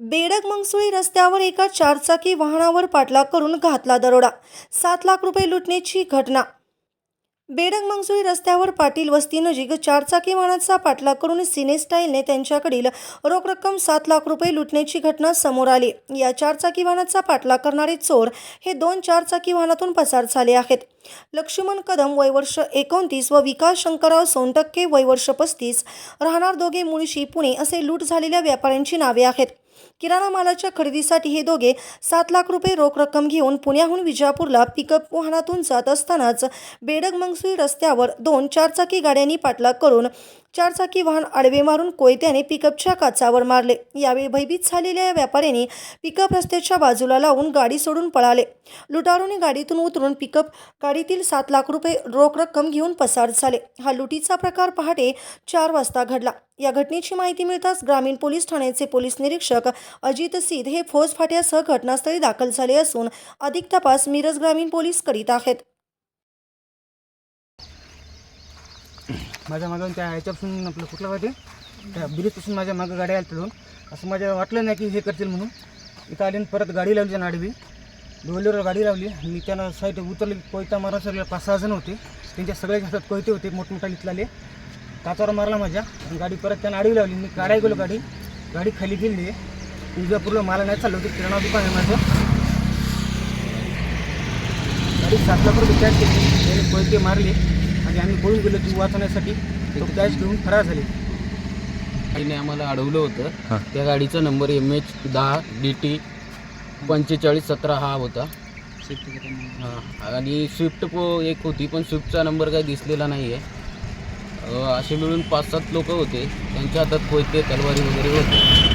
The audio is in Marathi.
मंगसुळी रस्त्यावर एका चारचाकी वाहनावर पाठलाग करून घातला दरोडा. सात लाख रुपये लुटण्याची घटना. बेडक मंगसुळी रस्त्यावर पाटील वस्तीनजीक चारचाकी वाहनाचा पाठलाग करून सिने स्टाईलने त्यांच्याकडील रोख रक्कम सात लाख रुपये लुटण्याची घटना समोर आली. या चारचाकी वाहनाचा पाठलाग करणारे चोर हे दोन चारचाकी वाहनातून पसार झाले आहेत. लक्ष्मण कदम वयवर्ष एकोणतीस व विकास शंकरराव सोनटक्के वयवर्ष पस्तीस राहणार दोघे मुळशी पुणे असे लूट झालेल्या व्यापाऱ्यांची नावे आहेत. किराणा मालाच्या खरेदीसाठी हे दोघे सात लाख रुपये रोख रक्कम घेऊन पुण्याहून विजापूरला पिकअप वाहनातून जात असतानाच बेडग मंगसुई रस्त्यावर दोन चारचाकी गाड्यांनी पाठलाग करून चारचाकी वाहन आडवे मारून कोयत्याने पिकअपच्या काचावर मारले. यावेळी भयभीत झालेल्या या व्यापाऱ्यांनी पिकअप रस्त्याच्या बाजूला लावून गाडी सोडून पळाले. लुटारूने गाडीतून उतरून पिकअप गाडीतील सात लाख रुपये रोख रक्कम घेऊन पसार झाले. हा लुटीचा प्रकार पहाटे चार वाजता घडला. या घटनेची माहिती मिळताच ग्रामीण पोलीस ठाण्याचे पोलीस निरीक्षक अजित सिद हे फौज फाट्यासह घटनास्थळी दाखल झाले असून अधिक तपास मिरज ग्रामीण पोलीस करीत आहेत. माझ्या मागं त्या ह्याच्यापासून आपलं कुठलं पाहिजे त्या ब्रिजपासून माझ्या मागं गाडी आल्या तिथून. असं माझ्या वाटलं नाही की हे करतील म्हणून. इथं आले आणि परत गाडी लावली त्यांना आडवी. डोलेवर गाडी लावली. मी त्यांना साईड उतरली. कोयता मारा सगळे. पाच सहा जण होते. त्यांच्या सगळ्या हातात कोयते होते. मोठमोठा इथलाले काचावर मारला माझ्या. आणि गाडी परत त्यांना आडवी लावली. मी काढाय गेलो गाडी. गाडी खाली गेली. विजापूरला मला नाही चाललं. होतं किराणा दुकान आहे माझं. गाडी सात परत विचार केली. त्याने कोयते मारले. आम्ही पळून गेलो जीव वाचवण्यासाठी तो कॅश घेऊन फरार झाले. गाडीने आम्हाला अडवलं होतं. त्या गाडीचा नंबर एम एच दहा डी टी पंचेचाळीस सतरा हा होता. हां. आणि स्विफ्ट पो एक होती पण स्विफ्टचा नंबर काही दिसलेला नाही आहे असे मिळून पाच सात लोक होते. त्यांच्या हातात कोयते तलवारी वगैरे होते.